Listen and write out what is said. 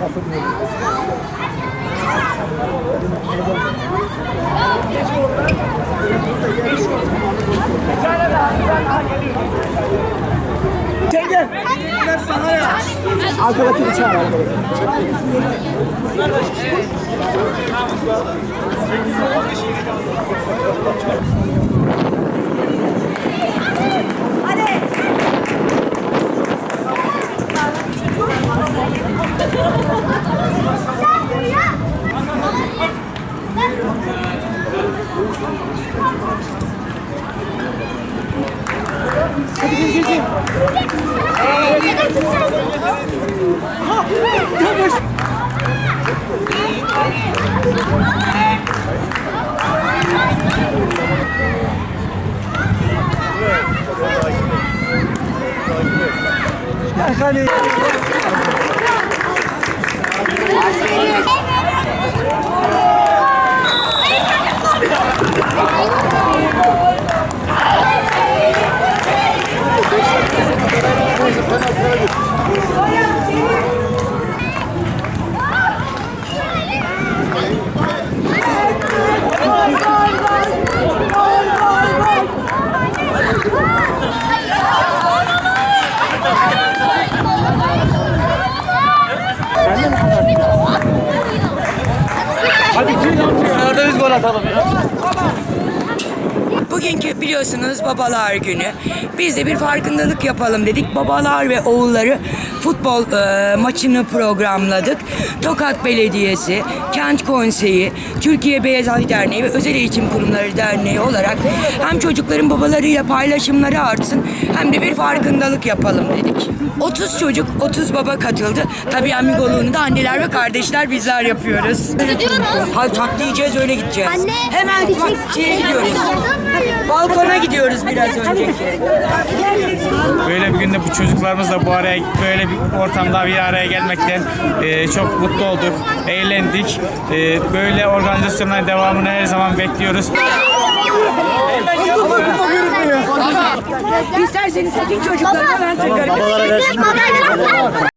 Bir tane daha, bir tane daha geliyor. Çekil. Bunlar sana ya. Arkadakini çağır. Arkadakini çağır. Arkadaki bıçağı var. Yani sırada biz gol atalım ya. Bugünkü biliyorsunuz babalar günü. Biz de bir farkındalık yapalım dedik. Babalar ve oğulları futbol e, maçını programladık. Tokat Belediyesi, Kent Konseyi, Türkiye Beyaz Ay Derneği ve Özel Eğitim Kurumları Derneği olarak hem çocukların babalarıyla paylaşımları artsın hem de bir farkındalık yapalım dedik. 30 çocuk, 30 baba katıldı. Tabii amigoluğunu da anneler ve kardeşler bizler yapıyoruz. Gidiyoruz. Hayır çatlayacağız öyle gideceğiz. Anne. Hemen bak şeye gidiyoruz. Balkona gidiyoruz biraz önceki. Bir günde bu çocuklarımızla bu araya böyle bir ortamda bir araya gelmekten e, çok mutlu olduk, eğlendik. E, böyle organizasyonların devamını her zaman bekliyoruz. İsterseniz bütün çocuklarına ben takarım.